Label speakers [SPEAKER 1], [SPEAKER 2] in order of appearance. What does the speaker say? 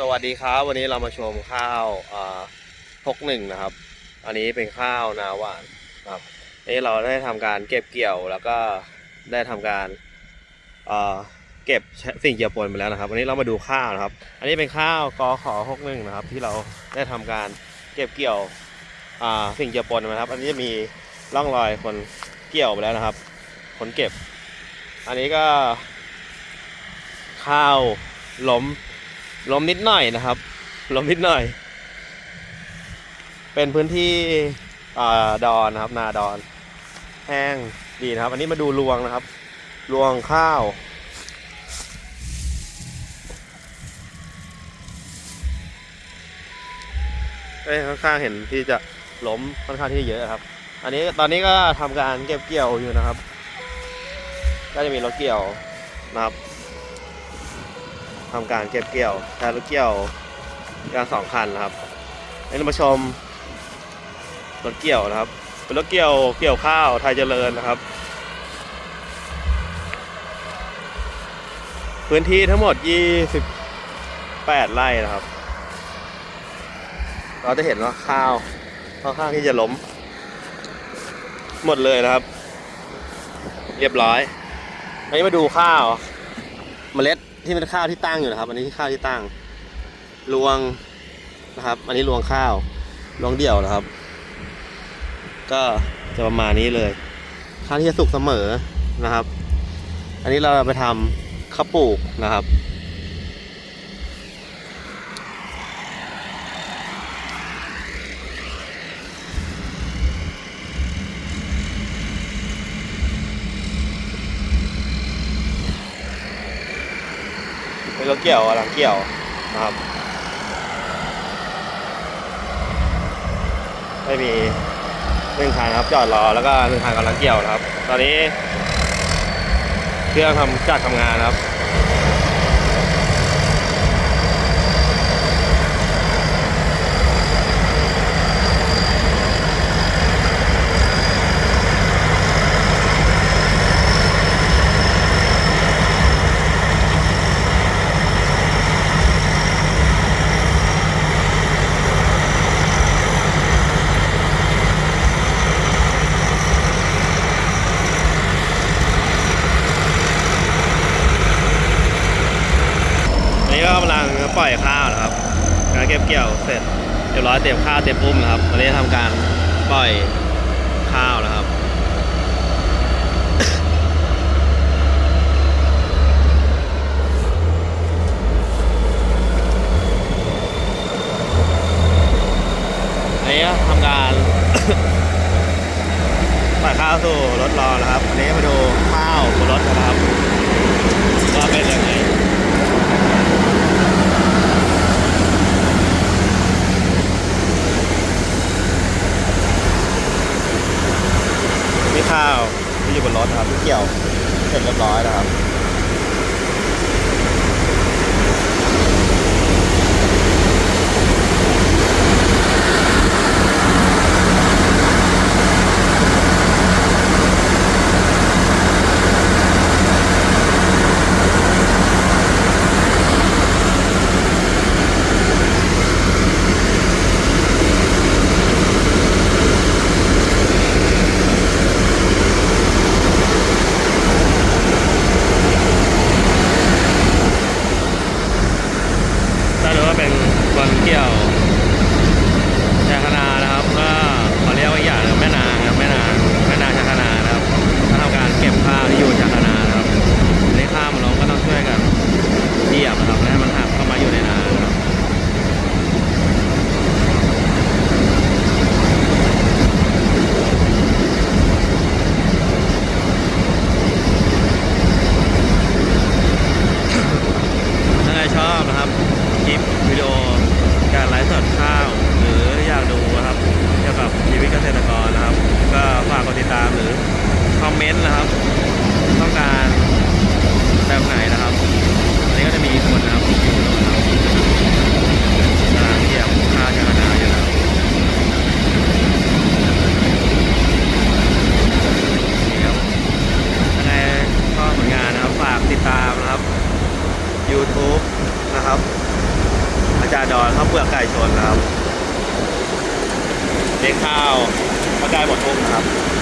[SPEAKER 1] สวัสดีครับ วันนี้เรามาชมข้าวพกหนึ่งนะครับ อันนี้เป็นข้าวนาหวานครับนี่เราได้ทำการเก็บเกี่ยวแล้วก็ได้ทำการเก็บสิ่งเกี่ยวปนไปแล้วนะครับวันนี้เรามาดูข้าวนะครับ อันนี้เป็นข้าวกอขอพกหนึ่งนะครับ ที่เราได้ทำการเก็บเกี่ยวสิ่งเกี่ยวปนนะครับ อันนี้จะมีร่องรอยคนเกี่ยวไปแล้วนะครับคนเก็บ อันนี้ก็ข้าวล้ม ลมนิดหน่อยนะครับลมนิดหน่อย เป็นพื้นที่อ่าดอนนะครับ นาดอน แห้งดีนะครับ อันนี้มาดูรวงนะครับ รวงข้าว เอ้ยข้างเห็นที่จะล้มค่อนข้างที่จะเยอะครับ อันนี้ตอนนี้ก็ทำการเก็บเกี่ยวอยู่นะครับ ก็จะมีรถเกี่ยวนะครับ ทำการเก็บเกี่ยวใช้รถเกี่ยวกันสองคันนะครับให้เรามาชมรถเกี่ยวนะครับ เป็นรถเกี่ยวเกี่ยวข้าวไทยเจริญนะครับ พื้นที่ทั้งหมด 28 ไร่นะครับ เราจะเห็นว่าข้าวค่อนข้างที่จะล้ม หมดเลยนะครับ เรียบร้อยอันนี้มาดูข้าว เมล็ด ที่เป็นข้าวที่ตั้งอยู่นะครับ อันนี้ข้าวที่ตั้งรวงนะครับ อันนี้รวงข้าวรวงเดี่ยวนะครับ ก็จะประมาณนี้เลยข้าวที่จะสุกเสมอนะครับ อันนี้เราไปทำข้าวปลูกนะครับ รถเกี่ยวกำลังเกี่ยวนะครับ ไม่มีหนึ่งคันครับจอดรอแล้วก็หนึ่งคันกำลังเกี่ยวนะครับ ตอนนี้ เครื่องทำจัดทำงานนะครับ ปล่อยข้าวนะครับการเก็บเกี่ยวเสร็จเรียบร้อยเตรียมข้าวเตรียมปุ้มนะครับตอนนี้ทำการปล่อยข้าวนะครับอันนี้ทำการปล่อยข้าวสู่รถรอนะครับอันนี้มาดูข้าวบนรถนะครับว่าเป็นยังไง มี ข้าวที่อยู่บนรถนะครับที่เกี่ยวเสร็จเรียบร้อยนะครับากกดติดตามหรือคอมเมนต์นะครับ ต้องการแบบไหนนะครับ อันนี้ก็จะมีคนนะครับเทียบค่าเจาอยู่นะครันี่ยังไงก็ผลงานนะครับฝากติดตามนะครับ YouTube นะครับ อาจารย์ดอนข้าเปลือกไก่ชนนะครับเลี้ยงข้าว ได้หมดทุกนะครับ